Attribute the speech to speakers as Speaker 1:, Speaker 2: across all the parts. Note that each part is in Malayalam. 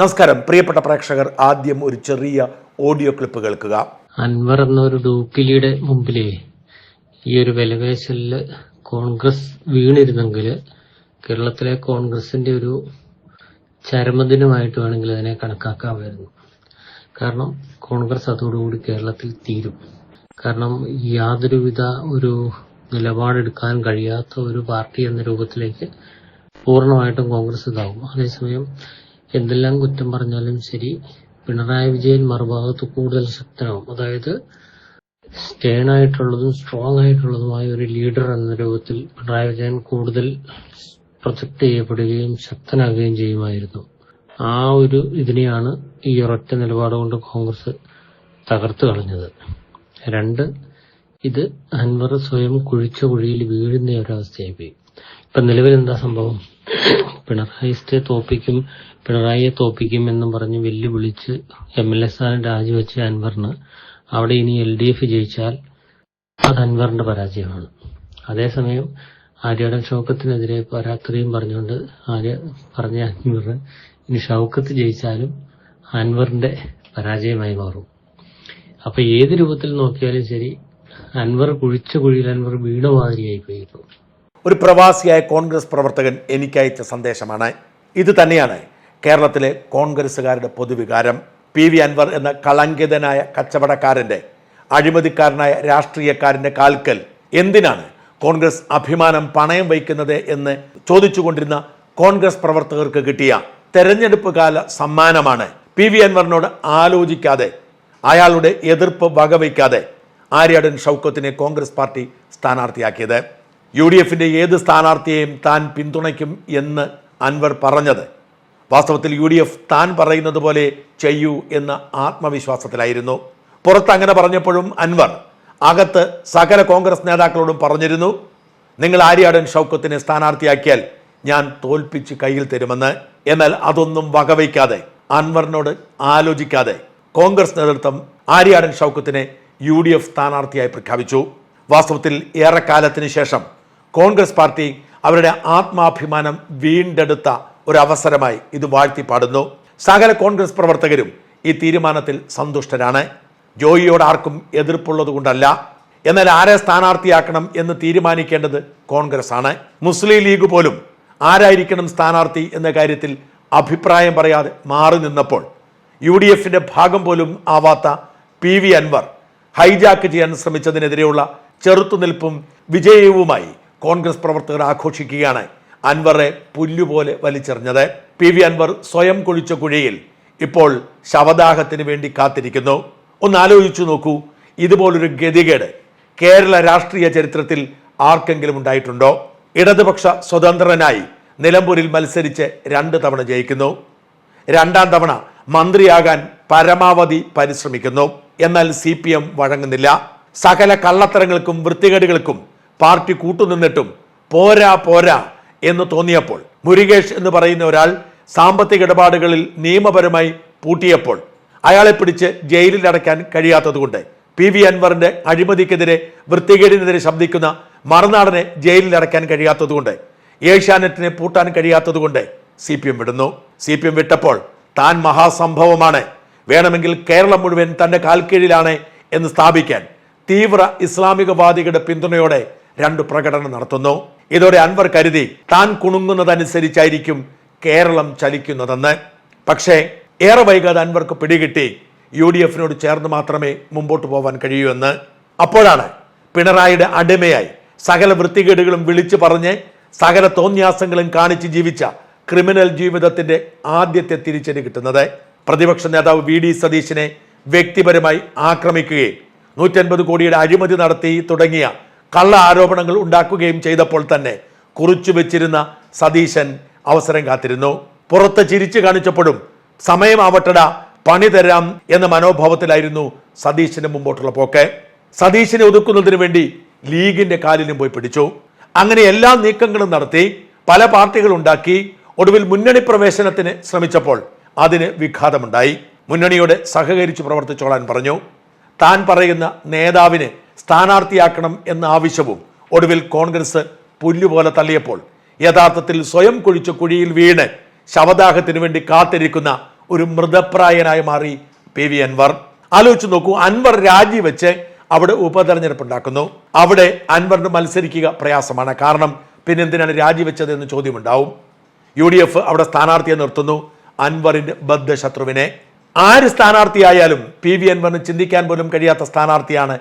Speaker 1: നമസ്കാരം. പ്രിയപ്പെട്ട പ്രേക്ഷകർ ആദ്യം ഒരു ചെറിയ ഓഡിയോ ക്ലിപ്പ് കേൾക്കുക.
Speaker 2: അൻവർ എന്നൊരു ഡൂക്കിലിയുടെ മുമ്പിലേ ഈ ഒരു വിലവേശലിൽ കോൺഗ്രസ് വീണിരുന്നെങ്കിൽ കേരളത്തിലെ കോൺഗ്രസിന്റെ ഒരു ചരമദിനമായിട്ട് വേണമെങ്കിൽ അതിനെ കണക്കാക്കാമായിരുന്നു. കാരണം കോൺഗ്രസ് അതോടുകൂടി കേരളത്തിൽ തീരും. കാരണം യാതൊരുവിധ ഒരു നിലപാടെടുക്കാൻ കഴിയാത്ത ഒരു പാർട്ടി എന്ന രൂപത്തിലേക്ക് പൂർണമായിട്ടും കോൺഗ്രസ് ഇതാവും. അതേസമയം എന്തെല്ലാം കുറ്റം പറഞ്ഞാലും ശരി പിണറായി വിജയൻ മറുഭാഗത്ത് കൂടുതൽ ശക്തനാവും. അതായത് സ്റ്റേൺ ആയിട്ടുള്ളതും സ്ട്രോങ് ആയിട്ടുള്ളതുമായ ഒരു ലീഡർ എന്ന രൂപത്തിൽ പിണറായി വിജയൻ കൂടുതൽ പ്രൊജക്ട് ചെയ്യപ്പെടുകയും ശക്തനാകുകയും ചെയ്യുമായിരുന്നു. ആ ഒരു ഇതിനെയാണ് ഈ ഒരൊറ്റ നിലപാട് കൊണ്ട് കോൺഗ്രസ് തകർത്തു കളഞ്ഞത്. രണ്ട് ഇത് അൻവർ സ്വയം കുഴിച്ച കുഴിയിൽ വീഴുന്ന ഒരവസ്ഥയായി പോയി ഇപ്പൊ നിലവിൽ എന്താ സംഭവം? പിണറായി സ്റ്റേ തോപ്പിക്കും പിണറായിയെ തോപ്പിക്കും എന്നും പറഞ്ഞ് വെല്ലുവിളിച്ച് എം എൽ എ സ്ഥാനം രാജിവെച്ച അൻവറിന് അവിടെ ഇനി എൽ ഡി എഫ് ജയിച്ചാൽ അത് അൻവറിന്റെ പരാജയമാണ്. അതേസമയം ആര്യാടൻ ഷൗക്കത്തിനെതിരെ പരാത്രയും പറഞ്ഞുകൊണ്ട് ആര്യ പറഞ്ഞ അൻവർ ഇനി ഷൗക്കത്ത് ജയിച്ചാലും അൻവറിന്റെ പരാജയമായി മാറും. അപ്പൊ ഏത് രൂപത്തിൽ നോക്കിയാലും ശരി അൻവർ കുഴിച്ച കുഴിയിൽ അൻവർ വീണ മാതിരിയായി പോയി
Speaker 1: ഒരു പ്രവാസിയായ കോൺഗ്രസ് പ്രവർത്തകൻ എനിക്കയച്ച സന്ദേശമാണ്. ഇത് തന്നെയാണ് കേരളത്തിലെ കോൺഗ്രസ്സുകാരുടെ പൊതുവികാരം പി വി അൻവർ എന്ന കളങ്കിതനായ കച്ചവടക്കാരന്റെ അഴിമതിക്കാരനായ രാഷ്ട്രീയക്കാരന്റെ കാൽക്കൽ. എന്തിനാണ് കോൺഗ്രസ് അഭിമാനം പണയം വയ്ക്കുന്നത് എന്ന് ചോദിച്ചുകൊണ്ടിരുന്ന കോൺഗ്രസ് പ്രവർത്തകർക്ക് കിട്ടിയ തെരഞ്ഞെടുപ്പ് കാല സമ്മാനമാണ് പി വി അൻവറിനോട് ആലോചിക്കാതെ അയാളുടെ എതിർപ്പ് വകവയ്ക്കാതെ ആര്യാടൻ ഷൗക്കത്തിനെ കോൺഗ്രസ് പാർട്ടി സ്ഥാനാർത്ഥിയാക്കിയത്. യു ഡി എഫിന്റെ ഏത് സ്ഥാനാർത്ഥിയെയും താൻ പിന്തുണയ്ക്കും എന്ന് അൻവർ പറഞ്ഞത്. വാസ്തവത്തിൽ യു ഡി എഫ് താൻ പറയുന്നത് പോലെ ചെയ്യൂ എന്ന ആത്മവിശ്വാസത്തിലായിരുന്നു. പുറത്ത് അങ്ങനെ പറഞ്ഞപ്പോഴും അൻവർ അകത്ത് സകല കോൺഗ്രസ് നേതാക്കളോടും പറഞ്ഞിരുന്നു നിങ്ങൾ ആര്യാടൻ ഷൗക്കത്തിനെ സ്ഥാനാർത്ഥിയാക്കിയാൽ ഞാൻ തോൽപ്പിച്ച് കയ്യിൽ തരുമെന്ന്. എന്നാൽ അതൊന്നും വകവയ്ക്കാതെ അൻവറിനോട് ആലോചിക്കാതെ കോൺഗ്രസ് നേതൃത്വം ആര്യാടൻ ഷൗക്കത്തിനെ യു ഡി എഫ് സ്ഥാനാർത്ഥിയായി പ്രഖ്യാപിച്ചു. വാസ്തവത്തിൽ ഏറെക്കാലത്തിന് ശേഷം കോൺഗ്രസ് പാർട്ടി അവരുടെ ആത്മാഭിമാനം വീണ്ടെടുത്ത ഒരു അവസരമായി ഇത് വാഴ്ത്തിപ്പാടുന്നു. സകല കോൺഗ്രസ് പ്രവർത്തകരും ഈ തീരുമാനത്തിൽ സന്തുഷ്ടരാണ്. ജോയിയോട് ആർക്കും എതിർപ്പുള്ളത് കൊണ്ടല്ല. എന്നാൽ ആരെ സ്ഥാനാർത്ഥിയാക്കണം എന്ന് തീരുമാനിക്കേണ്ടത് കോൺഗ്രസ് ആണ് മുസ്ലിം ലീഗ് പോലും ആരായിരിക്കണം സ്ഥാനാർത്ഥി എന്ന കാര്യത്തിൽ അഭിപ്രായം പറയാതെ മാറി നിന്നപ്പോൾ യു ഡി എഫിന്റെ ഭാഗം പോലും ആവാത്ത പി വി അൻവർ ഹൈജാക്ക് ചെയ്യാൻ ശ്രമിച്ചതിനെതിരെയുള്ള ചെറുത്തുനിൽപ്പും വിജയവുമായി കോൺഗ്രസ് പ്രവർത്തകർ ആഘോഷിക്കുകയാണ്. അൻവറെ പുല്ലുപോലെ വലിച്ചെറിഞ്ഞത്. പി വി അൻവർ സ്വയം കുഴിച്ച കുഴിയിൽ ഇപ്പോൾ ശവദാഹത്തിന് വേണ്ടി കാത്തിരിക്കുന്നു. ഒന്ന് ആലോചിച്ചു നോക്കൂ ഇതുപോലൊരു ഗതികേട് കേരള രാഷ്ട്രീയ ചരിത്രത്തിൽ ആർക്കെങ്കിലും ഉണ്ടായിട്ടുണ്ടോ? ഇടതുപക്ഷ സ്വതന്ത്രനായി നിലമ്പൂരിൽ മത്സരിച്ച് രണ്ട് തവണ ജയിക്കുന്നു. രണ്ടാം തവണ മന്ത്രിയാകാൻ പരമാവധി പരിശ്രമിക്കുന്നു. എന്നാൽ സി പി എം വഴങ്ങുന്നില്ല. സകല കള്ളത്തരങ്ങൾക്കും വൃത്തികേടുകൾക്കും പാർട്ടി കൂട്ടുനിന്നിട്ടും പോരാ പോരാ എന്ന് തോന്നിയപ്പോൾ മുരുകേഷ് എന്ന് പറയുന്ന ഒരാൾ സാമ്പത്തിക ഇടപാടുകളിൽ നിയമപരമായി പൂട്ടിയപ്പോൾ അയാളെ പിടിച്ച് ജയിലിൽ അടയ്ക്കാൻ കഴിയാത്തതുകൊണ്ട് പി വി അൻവറിന്റെ അഴിമതിക്കെതിരെ വൃത്തികേടിനെതിരെ ശബ്ദിക്കുന്ന മറുനാടനെ ജയിലിൽ അടയ്ക്കാൻ കഴിയാത്തതുകൊണ്ട് ഏഷ്യാനെറ്റിനെ പൂട്ടാൻ കഴിയാത്തതുകൊണ്ട് സി പി എം വിടുന്നു. സി പി എം വിട്ടപ്പോൾ താൻ മഹാസംഭവമാണ്. വേണമെങ്കിൽ കേരളം മുഴുവൻ തന്റെ കാൽക്കീഴിലാണ് എന്ന് സ്ഥാപിക്കാൻ തീവ്ര ഇസ്ലാമികവാദികളുടെ പിന്തുണയോടെ രണ്ട് പ്രകടനം നടത്തുന്നു. ഇതോടെ അൻവർ കരുതി താൻ കുണുങ്ങുന്നതനുസരിച്ചായിരിക്കും കേരളം ചലിക്കുന്നതെന്ന്. പക്ഷേ ഏറെ വൈകാതെ അൻവർക്ക് പിടികിട്ടി യു ഡി എഫിനോട് ചേർന്ന് മാത്രമേ മുമ്പോട്ട് പോകാൻ കഴിയൂ എന്ന്. അപ്പോഴാണ് പിണറായിയുടെ അടിമയായി സകല വൃത്തികേടുകളും വിളിച്ചു പറഞ്ഞ് സകല തോന്യാസങ്ങളും കാണിച്ച് ജീവിച്ച ക്രിമിനൽ ജീവിതത്തിന്റെ ആദ്യത്തെ തിരിച്ചടി കിട്ടുന്നത്. പ്രതിപക്ഷ നേതാവ് വി ഡി സതീശിനെ വ്യക്തിപരമായി ആക്രമിക്കുകയും നൂറ്റൻപത് കോടിയുടെ അഴിമതി നടത്തി തുടങ്ങിയ കള്ള ആരോപണങ്ങൾ ഉണ്ടാക്കുകയും ചെയ്തപ്പോൾ തന്നെ കുറിച്ചു വെച്ചിരുന്ന സതീശൻ അവസരം കാത്തിരുന്നു. പുറത്ത് ചിരിച്ചു കാണിച്ചപ്പോഴും സമയമാവട്ടട പണി തരാം എന്ന മനോഭാവത്തിലായിരുന്നു സതീശന് മുമ്പോട്ടുള്ള പോക്ക്. സതീശനെ ഒതുക്കുന്നതിന് വേണ്ടി ലീഗിന്റെ കാലിലും പോയി പിടിച്ചു. അങ്ങനെ എല്ലാ നീക്കങ്ങളും നടത്തി പല പാർട്ടികൾ ഉണ്ടാക്കി ഒടുവിൽ മുന്നണി പ്രവേശനത്തിന് ശ്രമിച്ചപ്പോൾ അതിന് വിഘാതമുണ്ടായി. മുന്നണിയോട് സഹകരിച്ച് പ്രവർത്തിച്ചോളാൻ പറഞ്ഞു. താൻ പറയുന്ന നേതാവിനെ സ്ഥാനാർത്ഥിയാക്കണം എന്ന ആവശ്യവും ഒടുവിൽ കോൺഗ്രസ് പുല്ലുപോലെ തള്ളിയപ്പോൾ യഥാർത്ഥത്തിൽ സ്വയം കുഴിച്ച കുഴിയിൽ വീണ് ശവദാഹത്തിന് വേണ്ടി കാത്തിരിക്കുന്ന ഒരു മൃതപ്രായനായി മാറി പി വി അൻവർ. ആലോചിച്ചു നോക്കൂ അൻവർ രാജിവെച്ച് അവിടെ ഉപതെരഞ്ഞെടുപ്പ് ഉണ്ടാക്കുന്നു. അവിടെ അൻവറിന് മത്സരിക്കുക പ്രയാസമാണ്. കാരണം പിന്നെന്തിനാണ് രാജിവെച്ചത് എന്ന് ചോദ്യമുണ്ടാവും. യു ഡി എഫ് അവിടെ സ്ഥാനാർത്ഥിയെ നിർത്തുന്നു. അൻവറിന്റെ ബദ്ധശത്രുവിനെ. ആര് സ്ഥാനാർത്ഥിയായാലും പി വി അൻവറിന് ചിന്തിക്കാൻ പോലും കഴിയാത്ത സ്ഥാനാർത്ഥിയാണ്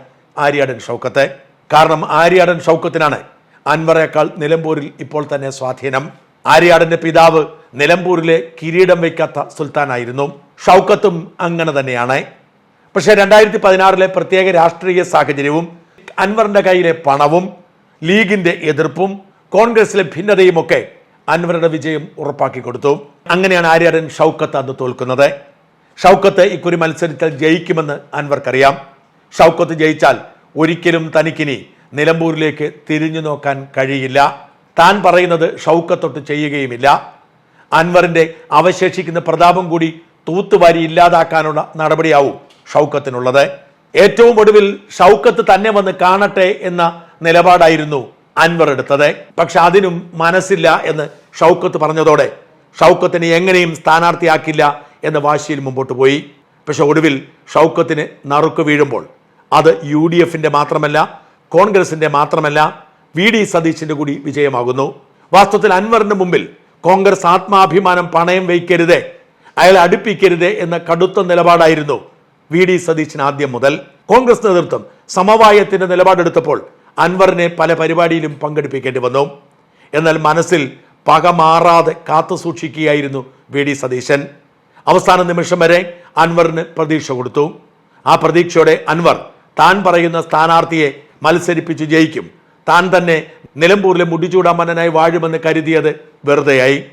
Speaker 1: ആര്യാടൻ ഷൗക്കത്ത്. കാരണം ആര്യാടൻ ഷൗക്കത്തിനാണ് അൻവറേക്കാൾ നിലമ്പൂരിൽ ഇപ്പോൾ തന്നെ സ്വാധീനം. ആര്യാടന്റെ പിതാവ് നിലമ്പൂരിലെ കിരീടം വയ്ക്കാത്ത സുൽത്താനായിരുന്നു. ഷൗക്കത്തും അങ്ങനെ തന്നെയാണ്. പക്ഷേ രണ്ടായിരത്തി പതിനാറിലെ പ്രത്യേക രാഷ്ട്രീയ സാഹചര്യവും അൻവറിന്റെ കയ്യിലെ പണവും ലീഗിന്റെ എതിർപ്പും കോൺഗ്രസിലെ ഭിന്നതയും ഒക്കെ അൻവറുടെ വിജയം ഉറപ്പാക്കി കൊടുത്തു. അങ്ങനെയാണ് ആര്യാടൻ ഷൗക്കത്ത് അന്ന് തോൽക്കുന്നത്. ഷൗക്കത്ത് ഇക്കുറി മത്സരത്തിൽ ജയിക്കുമെന്ന് അൻവർക്കറിയാം. ഷൗക്കത്ത് ജയിച്ചാൽ ഒരിക്കലും തനിക്കിനി നിലമ്പൂരിലേക്ക് തിരിഞ്ഞു നോക്കാൻ കഴിയില്ല. താൻ പറയുന്നത് ഷൗക്കത്തൊട്ട് ചെയ്യുകയുമില്ല. അൻവറിന്റെ അവശേഷിക്കുന്ന പ്രതാപം കൂടി തൂത്തുവാരി ഇല്ലാതാക്കാനുള്ള നടപടിയാവും ഷൗക്കത്തിനുള്ളത്. ഏറ്റവും ഒടുവിൽ ഷൗക്കത്ത് തന്നെ വന്ന് കാണട്ടെ എന്ന നിലപാടായിരുന്നു അൻവർ എടുത്തത്. പക്ഷെ അതിനും മനസ്സില്ല എന്ന് ഷൗക്കത്ത് പറഞ്ഞതോടെ ഷൗക്കത്തിനെ എങ്ങനെയും സ്ഥാനാർത്ഥിയാക്കില്ല എന്ന വാശിയിൽ മുമ്പോട്ട് പോയി. പക്ഷെ ഒടുവിൽ ഷൗക്കത്തിന് നറുക്ക് വീഴുമ്പോൾ അത് യു ഡി എഫിന്റെ മാത്രമല്ല കോൺഗ്രസിന്റെ മാത്രമല്ല വി ഡി സതീശിന്റെ കൂടി വിജയമാകുന്നു. വാസ്തവത്തിൽ അൻവറിന് മുമ്പിൽ കോൺഗ്രസ് ആത്മാഭിമാനം പണയം വയ്ക്കരുതേ അയാളെ അടുപ്പിക്കരുതേ എന്ന കടുത്ത നിലപാടായിരുന്നു വി ഡി സതീശൻ ആദ്യം മുതൽ. കോൺഗ്രസ് നേതൃത്വം സമവായത്തിന്റെ നിലപാടെടുത്തപ്പോൾ അൻവറിനെ പല പരിപാടിയിലും പങ്കെടുപ്പിക്കേണ്ടി വന്നു. എന്നാൽ മനസ്സിൽ പക മാറാതെ കാത്തു സൂക്ഷിക്കുകയായിരുന്നു വി ഡി സതീശൻ. അവസാന നിമിഷം വരെ അൻവറിന് പ്രതീക്ഷ കൊടുത്തു. ആ പ്രതീക്ഷയോടെ അൻവർ താൻ പറയുന്ന സ്ഥാനാർത്ഥിയെ മത്സരിപ്പിച്ച് ജയിക്കും. താൻ തന്നെ നിലമ്പൂരിലെ മുടിചൂടാമന്നനായി വാഴുമെന്ന് കരുതിയത് വെറുതെയായി.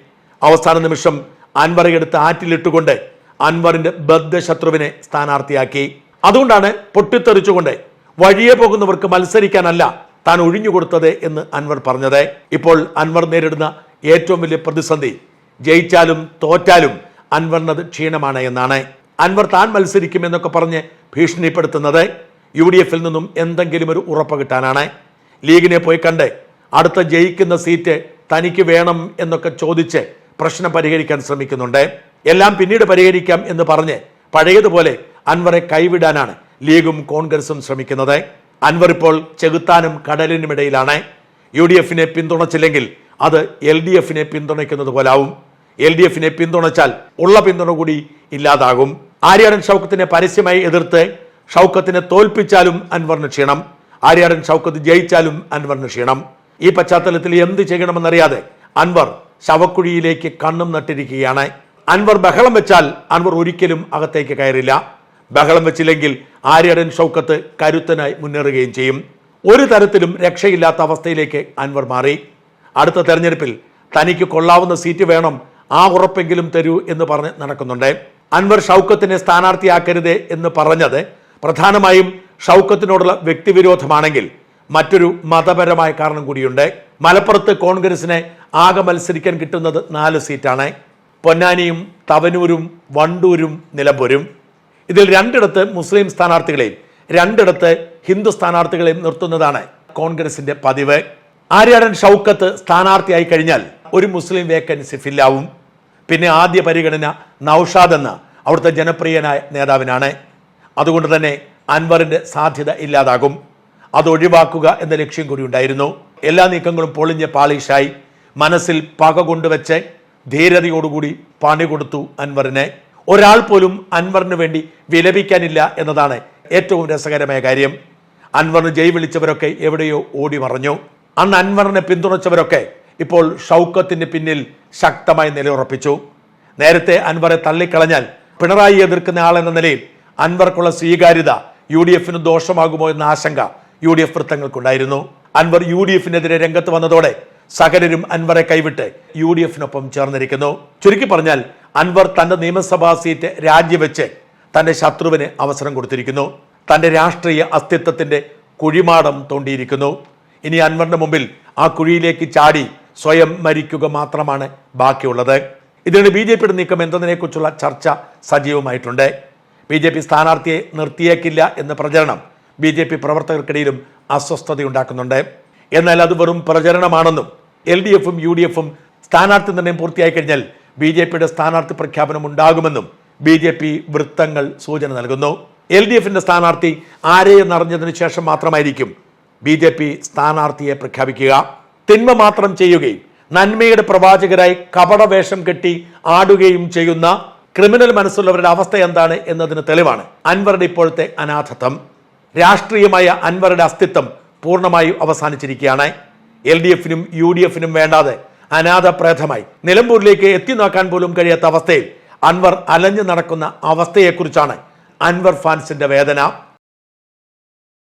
Speaker 1: അവസാന നിമിഷം അൻവറെ എടുത്ത് ആറ്റിലിട്ടുകൊണ്ട് അൻവറിന്റെ ബദ്ധശത്രുവിനെ സ്ഥാനാർത്ഥിയാക്കി. അതുകൊണ്ടാണ് പൊട്ടിത്തെറിച്ചുകൊണ്ട് വഴിയെ പോകുന്നവർക്ക് മത്സരിക്കാനല്ല താൻ ഒഴിഞ്ഞുകൊടുത്തത് എന്ന് അൻവർ പറഞ്ഞത്. ഇപ്പോൾ അൻവർ നേരിടുന്ന ഏറ്റവും വലിയ പ്രതിസന്ധി ജയിച്ചാലും തോറ്റാലും അൻവറിനത് ക്ഷീണമാണ് എന്നാണ്. അൻവർ താൻ മത്സരിക്കുമെന്നൊക്കെ പറഞ്ഞ് ഭീഷണിപ്പെടുത്തുന്നത്. യു ഡി എഫിൽ നിന്നും എന്തെങ്കിലും ഒരു ഉറപ്പ് കിട്ടാനാണ്? ലീഗിനെ പോയി കണ്ട് അടുത്ത ജയിക്കുന്ന സീറ്റ് തനിക്ക് വേണം എന്നൊക്കെ ചോദിച്ച് പ്രശ്നം പരിഹരിക്കാൻ ശ്രമിക്കുന്നുണ്ട്. എല്ലാം പിന്നീട് പരിഹരിക്കാം എന്ന് പറഞ്ഞ് പഴയതുപോലെ അൻവറെ കൈവിടാനാണ് ലീഗും കോൺഗ്രസും ശ്രമിക്കുന്നത്. അൻവർ ഇപ്പോൾ ചെകുത്താനും കടലിനുമിടയിലാണ് യു ഡി എഫിനെ പിന്തുണച്ചില്ലെങ്കിൽ അത് എൽ ഡി എഫിനെ പിന്തുണയ്ക്കുന്നത് പോലാവും. എൽ ഡി എഫിനെ പിന്തുണച്ചാൽ ഉള്ള പിന്തുണ കൂടി ഇല്ലാതാകും. ആര്യാടൻ ഷൗക്കത്തിനെ പരസ്യമായി എതിർത്ത് ഷൗക്കത്തിനെ തോൽപ്പിച്ചാലും അൻവറിന് ക്ഷീണം. ആര്യാടൻ ഷൗക്കത്ത് ജയിച്ചാലും അൻവറിന് ക്ഷീണം. ഈ പശ്ചാത്തലത്തിൽ എന്ത് ചെയ്യണമെന്നറിയാതെ അൻവർ ശവക്കുഴിയിലേക്ക് കണ്ണും നട്ടിരിക്കുകയാണ്. അൻവർ ബഹളം വെച്ചാൽ അൻവർ ഒരിക്കലും അകത്തേക്ക് കയറില്ല. ബഹളം വെച്ചില്ലെങ്കിൽ ആര്യാടൻ ഷൗക്കത്ത് കരുത്തനായി മുന്നേറുകയും ചെയ്യും. ഒരു തരത്തിലും രക്ഷയില്ലാത്ത അവസ്ഥയിലേക്ക് അൻവർ മാറി. അടുത്ത തെരഞ്ഞെടുപ്പിൽ തനിക്ക് കൊള്ളാവുന്ന സീറ്റ് വേണം ആ ഉറപ്പെങ്കിലും തരൂ എന്ന് പറഞ്ഞ് നടക്കുന്നുണ്ട്. അൻവർ ഷൗക്കത്തിനെ സ്ഥാനാർത്ഥിയാക്കരുത് എന്ന് പറഞ്ഞത് പ്രധാനമായും ഷൗക്കത്തിനോടുള്ള വ്യക്തിവിരോധമാണെങ്കിൽ മറ്റൊരു മതപരമായ കാരണം കൂടിയുണ്ട്. മലപ്പുറത്ത് കോൺഗ്രസിനെ ആകെ മത്സരിക്കാൻ കിട്ടുന്നത് നാല് സീറ്റാണ്. പൊന്നാനിയും തവനൂരും വണ്ടൂരും നിലമ്പൂരും. ഇതിൽ രണ്ടിടത്ത് മുസ്ലിം സ്ഥാനാർത്ഥികളെയും രണ്ടിടത്ത് ഹിന്ദു സ്ഥാനാർത്ഥികളെയും നിർത്തുന്നതാണ് കോൺഗ്രസിന്റെ പതിവ്. ആര്യാടൻ ഷൗക്കത്ത് സ്ഥാനാർത്ഥിയായി കഴിഞ്ഞാൽ ഒരു മുസ്ലിം വേക്കൻസി ഫില്ലാവും. പിന്നെ ആദ്യ പരിഗണന നൌഷാദ് എന്ന അവിടുത്തെ ജനപ്രിയനായ നേതാവിനാണ്. അതുകൊണ്ട് തന്നെ അൻവറിന്റെ സാധ്യത ഇല്ലാതാകും. അത് ഒഴിവാക്കുക എന്ന ലക്ഷ്യം കൂടി ഉണ്ടായിരുന്നു. എല്ലാ നീക്കങ്ങളും പൊളിഞ്ഞ് പാളീഷായി മനസ്സിൽ പക കൊണ്ടുവച്ച് ധീരതയോടുകൂടി പണി കൊടുത്തു അൻവറിനെ. ഒരാൾ പോലും അൻവറിന് വേണ്ടി വിലപിക്കാനില്ല എന്നതാണ് ഏറ്റവും രസകരമായ കാര്യം. അൻവറിന് ജയ് വിളിച്ചവരൊക്കെ എവിടെയോ ഓടി മറഞ്ഞു. അന്ന് അൻവറിനെ പിന്തുണച്ചവരൊക്കെ ഇപ്പോൾ ഷൗക്കത്തിന് പിന്നിൽ ശക്തമായി നിലയുറപ്പിച്ചു. നേരത്തെ അൻവറെ തള്ളിക്കളഞ്ഞാൽ പിണറായി എതിർക്കുന്ന ആളെന്ന നിലയിൽ അൻവർക്കുള്ള സ്വീകാര്യത യു ഡി എഫിന് ദോഷമാകുമോ എന്ന ആശങ്ക യു ഡി എഫ് വൃത്തങ്ങൾക്കുണ്ടായിരുന്നു. അൻവർ യു ഡി എഫിനെതിരെ രംഗത്ത് വന്നതോടെ സകലരും അൻവറെ കൈവിട്ട് യു ഡി എഫിനൊപ്പം ചേർന്നിരിക്കുന്നു. ചുരുക്കി പറഞ്ഞാൽ അൻവർ തന്റെ നിയമസഭാ സീറ്റ് രാജിവെച്ച് തന്റെ ശത്രുവിന് അവസരം കൊടുത്തിരിക്കുന്നു. തന്റെ രാഷ്ട്രീയ അസ്തിത്വത്തിന്റെ കുഴിമാടം തോണ്ടിയിരിക്കുന്നു. ഇനി അൻവറിന്റെ മുമ്പിൽ ആ കുഴിയിലേക്ക് ചാടി സ്വയം മരിക്കുക മാത്രമാണ് ബാക്കിയുള്ളത്. ഇതിന് ബി ജെ പിയുടെ നീക്കം എന്നതിനെക്കുറിച്ചുള്ള ചർച്ച സജീവമായിട്ടുണ്ട്. ബി ജെ പി സ്ഥാനാർത്ഥിയെ നിർത്തിയേക്കില്ല എന്ന പ്രചരണം ബി ജെ പി പ്രവർത്തകർക്കിടയിലും അസ്വസ്ഥതയുണ്ടാക്കുന്നുണ്ട്. എന്നാൽ അത് വെറും പ്രചരണമാണെന്നും എൽ ഡി എഫും യു ഡി എഫും സ്ഥാനാർത്ഥി നിർണയം പൂർത്തിയായി കഴിഞ്ഞാൽ ബി ജെ പിയുടെ സ്ഥാനാർത്ഥി പ്രഖ്യാപനം ഉണ്ടാകുമെന്നും ബി ജെ പി വൃത്തങ്ങൾ സൂചന നൽകുന്നു. എൽ ഡി എഫിന്റെ സ്ഥാനാർത്ഥി ആരെയെന്നറിഞ്ഞതിനു ശേഷം മാത്രമായിരിക്കും ബി ജെ പി സ്ഥാനാർത്ഥിയെ പ്രഖ്യാപിക്കുക. തിന്മ മാത്രം ചെയ്യുകയും നന്മയുടെ പ്രവാചകരായി കപടവേഷം കെട്ടി ആടുകയും ചെയ്യുന്ന ക്രിമിനൽ മനസ്സുള്ളവരുടെ അവസ്ഥ എന്താണ് എന്നതിന് തെളിവാണ്. അൻവറുടെ ഇപ്പോഴത്തെ അനാഥത്വം. രാഷ്ട്രീയമായ അൻവറുടെ അസ്തിത്വം പൂർണമായും അവസാനിച്ചിരിക്കുകയാണ്. എൽ ഡി എഫിനും യു ഡി എഫിനും വേണ്ടാതെ അനാഥപ്രേതമായി നിലമ്പൂരിലേക്ക് എത്തി നോക്കാൻ പോലും കഴിയാത്ത അവസ്ഥയിൽ അൻവർ അലഞ്ഞു നടക്കുന്ന അവസ്ഥയെക്കുറിച്ചാണ് അൻവർ ഫാൻസിന്റെ വേദന.